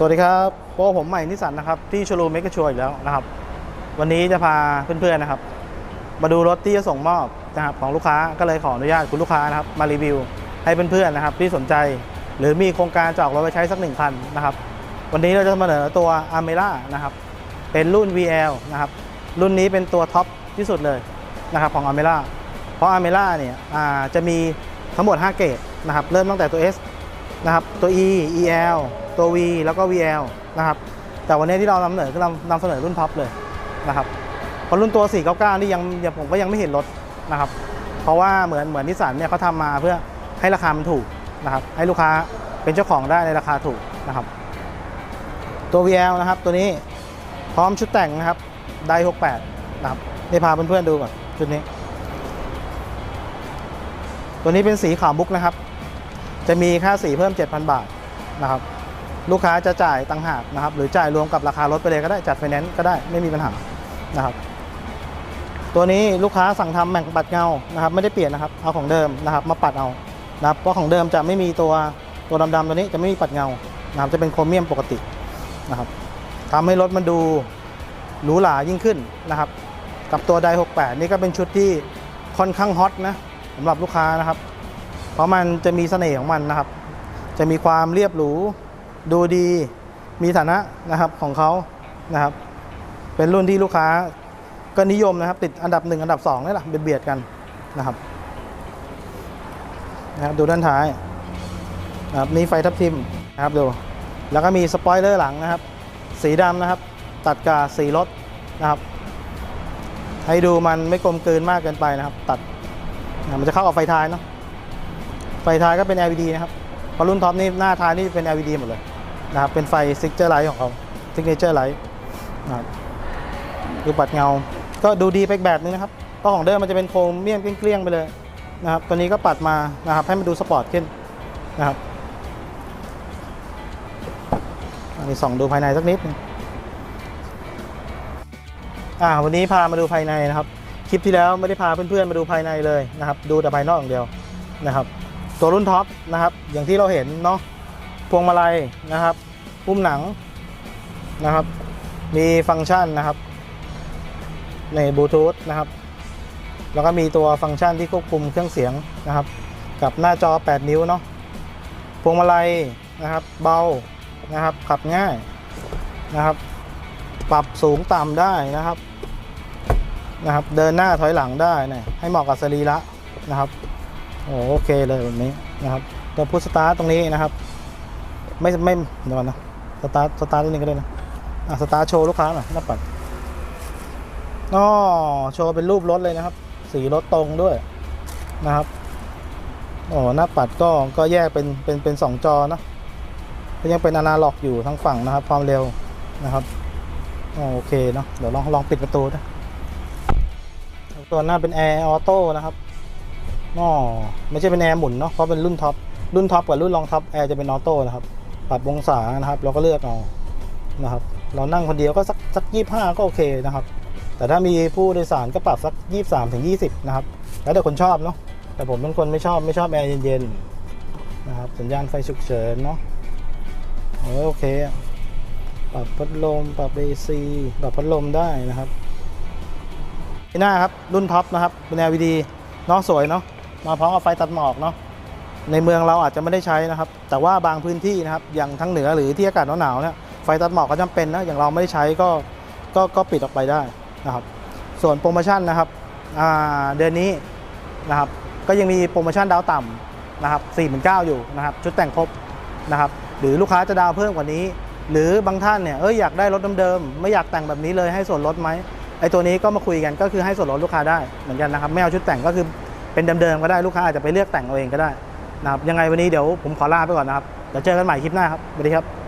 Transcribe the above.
สวัสดีครับโปรผมใหม่นิสสันนะครับที่ชลูเมกชัวอีกแล้วนะครับ วันนี้จะพาเพื่อนๆนะครับ มาดูรถที่จะส่งมอบนะครับของลูกค้าก็เลยขออนุญาตคุณลูกค้านะครับมารีวิว ให้เพื่อนๆนะครับที่สนใจ หรือมีโครงการจะออกรถไปใช้สักหนึ่งคันนะครับ วันนี้เราจะมาเสนอตัว a m e r a นะครับเป็นรุ่น VL นะครับรุ่นนี้เป็นตัวท็อปที่สุดเลยนะครับของ a m e r a เพราะ a m e r a เนี่ยจะมีทั้งหมด 5 เกรดนะครับเริ่มตั้งแต่ตัว S นะครับตัว E EL ตัว V แล้วก็ VL นะครับแต่วันนี้ที่เรานำเสนอคือเรานำเสนอรุ่นท็อปเลยนะครับเพราะรุ่นตัว 499 นี่ยังยังผมก็ยังไม่เห็นรถนะครับเพราะว่าเหมือนเหมือนนิสสันเนี่ยเขาทำมาเพื่อให้ราคามันถูกนะครับให้ลูกค้าเป็นเจ้าของได้ในราคาถูกนะครับ ตัว VL นะครับตัวนี้พร้อมชุดแต่งนะครับได้68นะครับนี่พาเพื่อนๆดูก่อนชุดนี้ ตัวนี้เป็นสีขาวมุกนะครับ จะมีค่าสีเพิ่ม 7,000 บาทนะครับลูกค้าจะจ่ายตังหากนะครับ หรือจ่ายรวมกับราคารถไปเลยก็ได้จัดไฟแนนซ์ก็ได้ไม่มีปัญหานะครับ ตัวนี้ลูกค้าสั่งทำแบ่งปัดเงานะครับ ไม่ได้เปลี่ยนนะครับเอาของเดิมนะครับ มาปัดเอานะครับเพราะของเดิมจะไม่มีตัวตัวดำๆตัวนี้จะไม่มีปัดเงานะครับจะเป็นโครเมียมปกตินะครับทำให้รถมันดูหรูหรายิ่งขึ้นนะครับ กับตัวได68 นี่ก็เป็นชุดที่ค่อนข้างฮอตนะสำหรับลูกค้านะครับ เพราะมันจะมีเสน่ห์ของมันนะครับ จะมีความเรียบหรูดูดีมีฐานะนะครับของเขานะครับ เป็นรุ่นที่ลูกค้าก็นิยมนะครับ ติดอันดับหนึ่งอันดับสองนี่แหละเบียดกันนะครับนะครับดูด้านท้ายนะครับนี่ไฟทับทิมนะครับดูแล้วก็มีสปอยเลอร์หลังนะครับ สีดำนะครับ ตัดกับสีรถนะครับ ให้ดูมันไม่กลมกลืนมากเกินไปนะครับ ตัดนะมันจะเข้ากับไฟท้ายเนาะ ฟท้ายก็เป็น LED นะครับพราะรุ่นท็อปนี่หน้าท้ายนี่เป็น LED หมดเลยนะครับเป็นไฟซิกเจอร์ไลท์ของเขาซิกเนเจอร์ไลท์นะครับดูปัดเงา ก็ดูดีไปอีกแบบนึงนะครับเพราะของเดิมมันจะเป็นโครเมียมเกลี้ยงๆไปเลยนะครับตัวนี้ก็ปัดมานะครับให้มันดูสปอร์ตขึ้นนะครับอันนี้ส่องดูภายในสักนิดนึงอ่าวันนี้พามาดูภายในนะครับ คลิปที่แล้วไม่ได้พาเพื่อนๆมาดูภายในเลยนะครับ ดูแต่ภายนอกอย่างเดียวนะครับ ตัวรุ่นท็อปนะครับ อย่างที่เราเห็นเนาะพวงมาลัยนะครับปุ่มหนังนะครับ มีฟังก์ชันนะครับ ในบลูทูธนะครับ แล้วก็มีตัวฟังก์ชันที่ควบคุมเครื่องเสียงนะครับ กับหน้าจอ 8 นิ้วเนาะพวงมาลัยนะครับ เบานะครับ ขับง่ายนะครับ ปรับสูงต่ำได้นะครับนะครับ เดินหน้าถอยหลังได้นะให้เหมาะกับสรีระนะครับ โอโอเคเลยแบบนี้นะครับตัวพุทสตาร์ตรงนี้นะครับ ไม่ไม่เดี๋ยวก่อนนะสตาร์สตาร์ทนิดนึงก็ได้นะอะสตาร์โชว์ลูกค้าหน่อยหน้าปัดอ๋อโชว์เป็นรูปรถเลยนะครับ สีรถตรงด้วยนะครับอ๋อหน้าปัดก็ก็แยกเป็นเป็นเป็นสองจอนะก็ยังเป็นอนาล็อกอยู่ทั้งฝั่งนะครับ ความเร็วนะครับโอเคเนาะเดี๋ยวลองลองปิดประตูนะตัวหน้าเป็นแอร์ออโต้นะครับ อ๋อไม่ใช่เป็นแอร์หมุนเนาะเพราะเป็นรุ่นท็อปรุ่นท็อปกับรุ่นรองท็อปแอร์จะเป็นออโต้นะครับปรับองศานะครับเราก็เลือกเอานะครับ เรานั่งคนเดียวก็สักสักยี่ห้าก็โอเคนะครับ แต่ถ้ามีผู้โดยสารก็ปรับสักยี่สามถึงยี่สิบนะครับ แล้วแต่คนชอบเนาะแต่ผมเป็นคนไม่ชอบไม่ชอบแอร์เย็นๆนะครับสัญญาณไฟฉุกเฉินเนาะโอเคปรับพัดลมปรับเอซีปรับพัดลมได้นะครับหน้าครับรุ่นท็อปนะครับเป็น LED เนาะสวยเนาะ มาพร้อมกับไฟตัดหมอกเนาะในเมืองเราอาจจะไม่ได้ใช้นะครับ แต่ว่าบางพื้นที่นะครับอย่างทั้งเหนือหรือที่อากาศหนาวๆเนี่ยไฟตัดหมอกก็จำเป็นนะอย่างเราไม่ได้ใช้ก็ก็ก็ปิดออกไปได้นะครับ ส่วนโปรโมชั่นนะครับเดือนนี้นะครับก็ยังมีโปรโมชั่นดาวต่ำนะครับ4 9 0 0อยู่นะครับชุดแต่งครบนะครับหรือลูกค้าจะดาวเพิ่มกว่านี้ หรือบางท่านเนี่ยเอออยากได้รถเดิมๆไม่อยากแต่งแบบนี้เลยให้ส่วนลดไหมไอ้ตัวนี้ก็มาคุยกันก็คือให้ส่วนลดลูกค้าได้เหมือนกันนะครับไม่เอาชุดแต่งก็คือ เป็นเดิมๆก็ได้ลูกค้าอาจจะไปเลือกแต่งเอาเองก็ได้นะครับยังไงวันนี้เดี๋ยวผมขอลาไปก่อนนะครับเดี๋ยวเจอกันใหม่คลิปหน้าครับสวัสดีครับ